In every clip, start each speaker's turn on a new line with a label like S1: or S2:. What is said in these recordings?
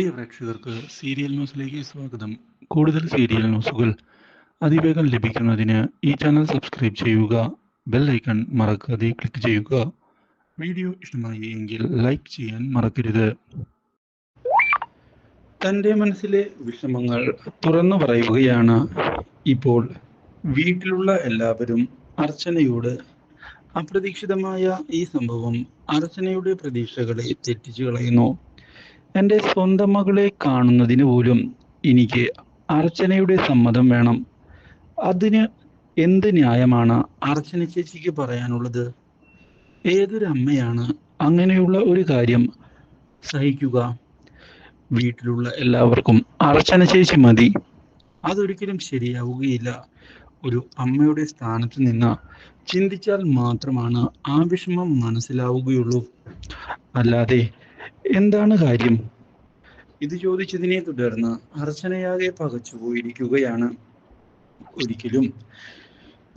S1: പ്രിയ പ്രേക്ഷകർക്ക് സീരിയൽ ന്യൂസിലേക്ക് സ്വാഗതം. കൂടുതൽ സീരിയൽ ന്യൂസുകൾ അതിവേഗം ലഭിക്കുന്നതിന് ഈ ചാനൽ സബ്സ്ക്രൈബ് ചെയ്യുക ബെൽ ഐക്കൺ മറക്കാതെ ക്ലിക്ക് ചെയ്യുക. വീഡിയോ ഇഷ്ടമായി എങ്കിൽ ലൈക്ക് ചെയ്യാൻ മറക്കരുത്. തന്റെ മനസ്സിലെ വിഷമങ്ങൾ തുറന്നു പറയുകയാണ്. ഇപ്പോൾ വീട്ടിലുള്ള എല്ലാവരും അർച്ചനയോട് അപ്രതീക്ഷിതമായ ഈ സംഭവം അർച്ചനയുടെ പ്രതീക്ഷകളെ തെറ്റിച്ചു കളയുന്നു. എന്റെ സ്വന്തം മകളെ കാണുന്നതിന് പോലും എനിക്ക് അർച്ചനയുടെ സമ്മതം വേണം. അതിന് എന്ത് ന്യായമാണ് അർച്ചന ചേച്ചിക്ക് പറയാനുള്ളത്? ഏതൊരു അമ്മയാണ് അങ്ങനെയുള്ള ഒരു കാര്യം സഹിക്കുക? വീട്ടിലുള്ള എല്ലാവർക്കും അർച്ചന ചേച്ചി മതി. അതൊരിക്കലും ശരിയാവുകയില്ല. ഒരു അമ്മയുടെ സ്ഥാനത്ത് നിന്ന് ചിന്തിച്ചാൽ മാത്രമാണ് ആ വിഷമം മനസ്സിലാവുകയുള്ളൂ. അല്ലാതെ എന്താണ് കാര്യം? ഇത് ചോദിച്ചതിനെ തുടർന്ന് അർച്ചനയാകെ പകച്ചു പോയിരിക്കുകയാണ്. ഒരിക്കലും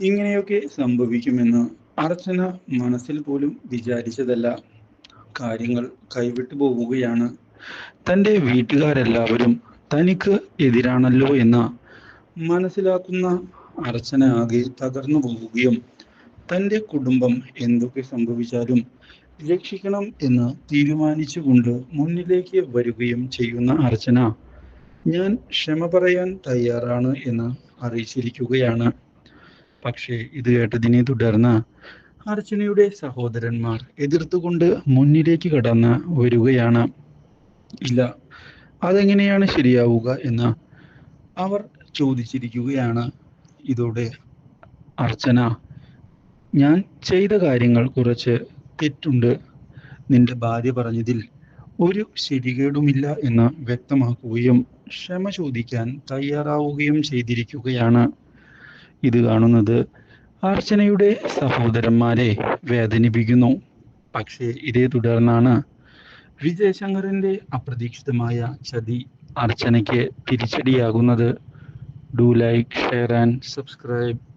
S1: ഇങ്ങനെയൊക്കെ സംഭവിക്കുമെന്ന് അർച്ചന മനസ്സിൽ പോലും വിചാരിച്ചതല്ല. കാര്യങ്ങൾ കൈവിട്ടു പോവുകയാണ്. തന്റെ വീട്ടുകാരെല്ലാവരും തനിക്ക് എതിരാണല്ലോ എന്ന് മനസ്സിലാക്കുന്ന അർച്ചന ആകെ തകർന്നു പോവുകയും തന്റെ കുടുംബം എന്തൊക്കെ സംഭവിച്ചാലും രക്ഷിക്കണം എന്ന് തീരുമാനിച്ചുകൊണ്ട് മുന്നിലേക്ക് വരികയും ചെയ്യുന്ന അർച്ചന ഞാൻ ക്ഷമ പറയാൻ തയ്യാറാണ് എന്ന് അറിയിച്ചിരിക്കുകയാണ്. പക്ഷേ ഇത് കേട്ടതിനെ തുടർന്ന് അർച്ചനയുടെ സഹോദരന്മാർ എതിർത്തുകൊണ്ട് മുന്നിലേക്ക് കടന്ന് വരികയാണ്. ഇല്ല അതെങ്ങനെയാണ് ശരിയാവുക എന്ന് അവർ ചോദിച്ചിരിക്കുകയാണ്. ഇതോടെ അർച്ചന ഞാൻ ചെയ്ത കാര്യങ്ങൾ കുറച്ച് തെറ്റുണ്ട്. നിന്റെ ഭാര്യ പറഞ്ഞതിൽ ഒരു ശരികേടുമില്ല എന്ന് വ്യക്തമാക്കുകയും ക്ഷമ ചോദിക്കാൻ തയ്യാറാവുകയും ചെയ്തിരിക്കുകയാണ്. ഇത് കാണുന്നത് അർച്ചനയുടെ സഹോദരന്മാരെ വേദനിപ്പിക്കുന്നു. പക്ഷേ ഇതേ തുടർന്നാണ് വിജയശങ്കറിന്റെ അപ്രതീക്ഷിതമായ ചതി അർച്ചനയ്ക്ക് തിരിച്ചടിയാകുന്നത്. Do like share and subscribe.